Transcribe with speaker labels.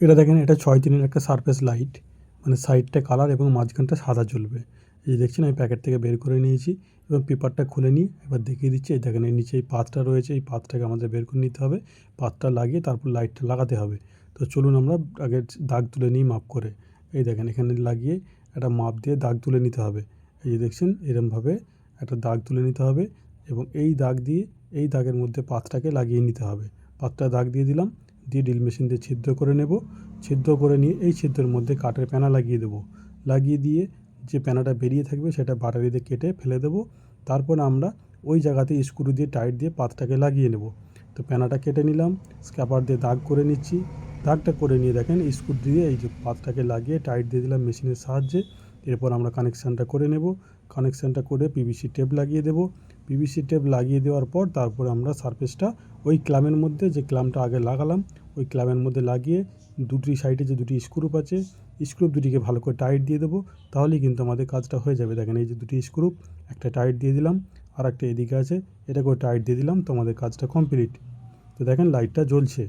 Speaker 1: এটা দেখেন, এটা ছয় দিনের একটা সারফেস লাইট মানে সাইডটা কালার এবং মাঝখানটা সাদা জ্বলবে। এই যে দেখছেন, আমি প্যাকেট থেকে বের করে নিয়েছি এবং পেপারটা খুলে নিয়ে এবার দেখিয়ে দিচ্ছি। এই দেখেন, এর নিচে এই পাতটা রয়েছে, এই পাতটাকে আমাদের বের করে নিতে হবে। পাতটা লাগিয়ে তারপর লাইটটা লাগাতে হবে। তো চলুন আমরা আগে দাগ তুলে নিই মাপ করে। এই দেখেন, এখানে লাগিয়ে একটা মাপ দিয়ে দাগ তুলে নিতে হবে। এই যে দেখছেন, এরমভাবে একটা দাগ তুলে নিতে হবে এবং এই দাগ দিয়ে, এই দাগের মধ্যে পাতটাকে লাগিয়ে নিতে হবে। পাতটা দাগ দিয়ে দিলাম। দিয়ে ড্রিল মেশিন দিয়ে ছিদ্র করে নেব। ছিদ্র করে নিয়ে এই ছিদ্রের মধ্যে কাঠের প্যানা লাগিয়ে দেবো। লাগিয়ে দিয়ে যে প্যানাটা বেরিয়ে থাকবে সেটা বাটারি দিয়ে কেটে ফেলে দেবো। তারপর আমরা ওই জায়গাতে স্ক্রু দিয়ে টাইট দিয়ে পাতটাকে লাগিয়ে নেব। তো প্যানাটা কেটে নিলাম, স্ক্যাপার দিয়ে দাগ করে নিচ্ছি। দাগটা করে নিয়ে দেখেন, স্ক্রু দিয়ে এই যে পাতটাকে লাগিয়ে টাইট দিয়ে দিলাম মেশিনের সাহায্যে। এরপর আমরা কানেকশানটা করে নেব। কানেকশানটা করে পিভিসি টেপ লাগিয়ে দেবো। পিভিসি টেপ লাগিয়ে দেওয়ার পর তারপরে আমরা সারফেসটা ওই ক্লামের মধ্যে যে ক্লামটা আগে লাগালাম, ওই ক্লামের মধ্যে লাগিয়ে দুটি সাইডে যে দুটি স্ক্রুপ আছে স্ক্রুপ দুটিকে ভালো করে টাইট দিয়ে দেবো, তাহলেই কিন্তু আমাদের কাজটা হয়ে যাবে। দেখেন এই যে দুটি স্ক্রুপ একটা টাইট দিয়ে দিলাম আর একটা এদিকে আছে, এটাকেও টাইট দিয়ে দিলাম, তো আমাদের কাজটা কমপ্লিট তো দেখেন লাইটটা জ্বলছে।